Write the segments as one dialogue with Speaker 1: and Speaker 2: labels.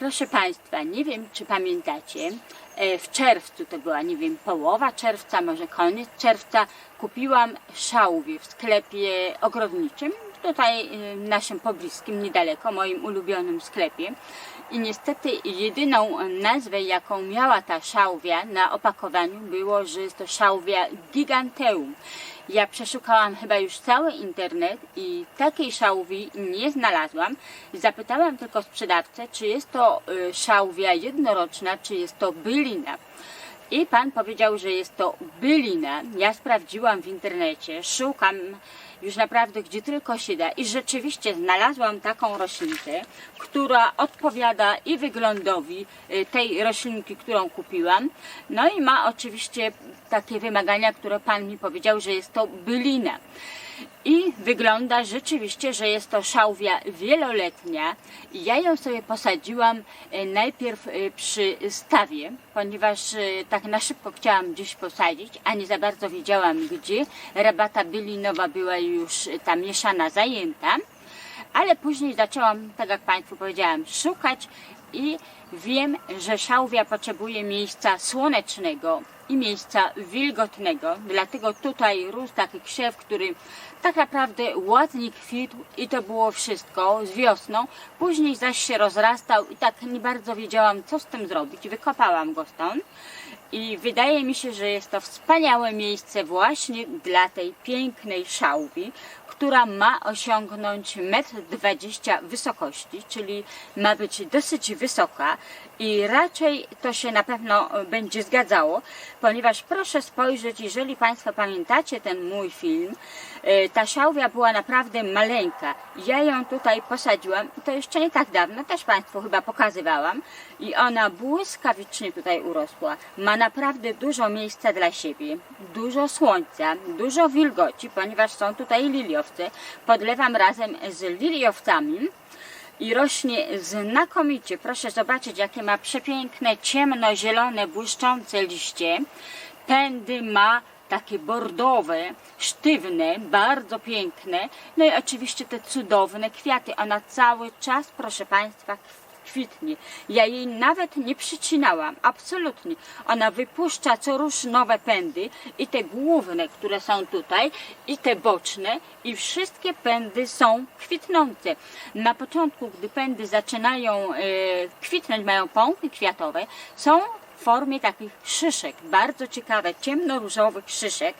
Speaker 1: Proszę Państwa, nie wiem czy pamiętacie, w czerwcu to była, nie wiem, połowa czerwca, może koniec czerwca, kupiłam szałwię w sklepie ogrodniczym, tutaj e, naszym pobliskim, niedaleko, moim ulubionym sklepie. I niestety jedyną nazwę, jaką miała ta szałwia na opakowaniu było, że jest to szałwia giganteum. Ja przeszukałam chyba już cały internet i takiej szałwi nie znalazłam. Zapytałam tylko sprzedawcę, czy jest to y, szałwia jednoroczna, czy jest to I pan powiedział, że jest to bylina. Ja sprawdziłam w internecie, szukam już naprawdę gdzie tylko się da i rzeczywiście znalazłam taką roślinkę, która odpowiada i wyglądowi y, tej roślinki, którą kupiłam. No i ma oczywiście takie wymagania, które pan mi powiedział, że jest to bylina. I wygląda rzeczywiście, że jest to szałwia wieloletnia. Ja ją sobie posadziłam e, najpierw e, przy stawie, ponieważ e, tak na szybko chciałam gdzieś posadzić, a nie za bardzo wiedziałam gdzie. Rabata bylinowa była już ta mieszana zajęta. Ale później zaczęłam, tak jak Państwu powiedziałam, szukać i wiem, że szałwia potrzebuje miejsca słonecznego i miejsca wilgotnego. Dlatego tutaj rósł taki krzew, który tak naprawdę ładnie kwitł i to było wszystko z wiosną. Później zaś się rozrastał i tak nie bardzo wiedziałam, co z tym zrobić. Wykopałam go stąd. I wydaje mi się, że jest to wspaniałe miejsce właśnie dla tej pięknej szałwi, która ma osiągnąć 1,20 m wysokości, czyli ma być dosyć wysoka i raczej to się na pewno będzie zgadzało, ponieważ proszę spojrzeć, jeżeli Państwo pamiętacie ten mój film, e, ta szałwia była naprawdę maleńka. Ja ją tutaj posadziłam, to jeszcze nie tak dawno, też Państwu chyba pokazywałam i ona błyskawicznie tutaj urosła. Ma naprawdę dużo miejsca dla siebie, dużo słońca, dużo wilgoci, ponieważ są tutaj liliowce. Podlewam razem z liliowcami i rośnie znakomicie. Proszę zobaczyć, jakie ma przepiękne, ciemnozielone, błyszczące liście. Pędy ma takie bordowe, sztywne, bardzo piękne. No i oczywiście te cudowne kwiaty. Ona cały czas, proszę Państwa, kwitnie. Ja jej nawet nie przycinałam, absolutnie. Ona wypuszcza co rusz nowe pędy i te główne, które są tutaj, i te boczne, i wszystkie pędy są kwitnące. Na początku, gdy pędy zaczynają e, kwitnąć, mają pąki kwiatowe, są w formie takich szyszek, bardzo ciekawe, ciemnoróżowych szyszek,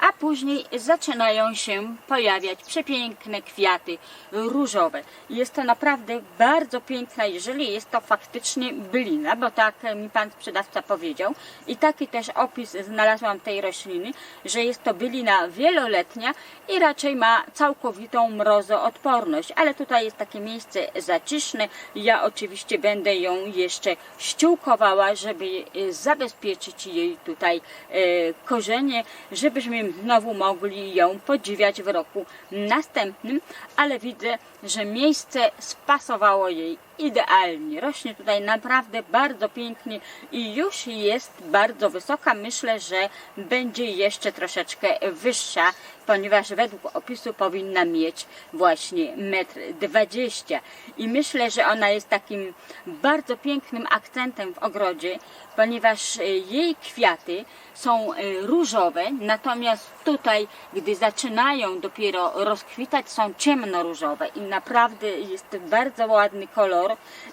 Speaker 1: a później zaczynają się pojawiać przepiękne kwiaty różowe. Jest to naprawdę bardzo piękne, jeżeli jest to faktycznie bylina, bo tak mi pan sprzedawca powiedział i taki też opis znalazłam tej rośliny, że jest to bylina wieloletnia i raczej ma całkowitą mrozoodporność, ale tutaj jest takie miejsce zaciszne, ja oczywiście będę ją jeszcze ściółkowała, żeby zabezpieczyć jej tutaj e, korzenie, żebyśmy znowu mogli ją podziwiać w roku następnym, ale widzę, że miejsce spasowało jej idealnie. Rośnie tutaj naprawdę bardzo pięknie i już jest bardzo wysoka. Myślę, że będzie jeszcze troszeczkę wyższa, ponieważ według opisu powinna mieć właśnie 1,20 m. I myślę, że ona jest takim bardzo pięknym akcentem w ogrodzie, ponieważ jej kwiaty są różowe, natomiast tutaj, gdy zaczynają dopiero rozkwitać, są ciemnoróżowe i naprawdę jest bardzo ładny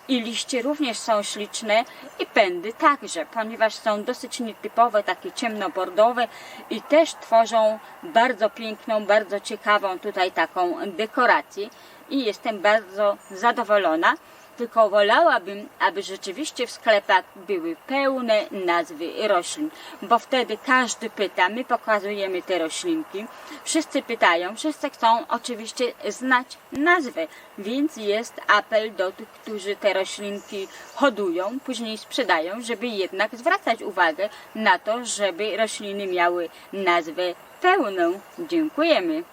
Speaker 1: i liście również są śliczne i pędy także, ponieważ są dosyć nietypowe, takie ciemnobordowe i też tworzą bardzo piękną, bardzo ciekawą tutaj taką dekorację i jestem bardzo zadowolona tylko wolałabym, aby rzeczywiście w sklepach były pełne nazwy roślin, bo wtedy każdy pyta, my pokazujemy te roślinki, wszyscy pytają, wszyscy chcą oczywiście znać nazwę, więc jest apel do tych, którzy te roślinki hodują, później sprzedają, żeby jednak zwracać uwagę na to, żeby rośliny miały nazwę pełną. Dziękujemy.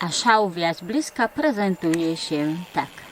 Speaker 1: A szałwia z bliska prezentuje się tak.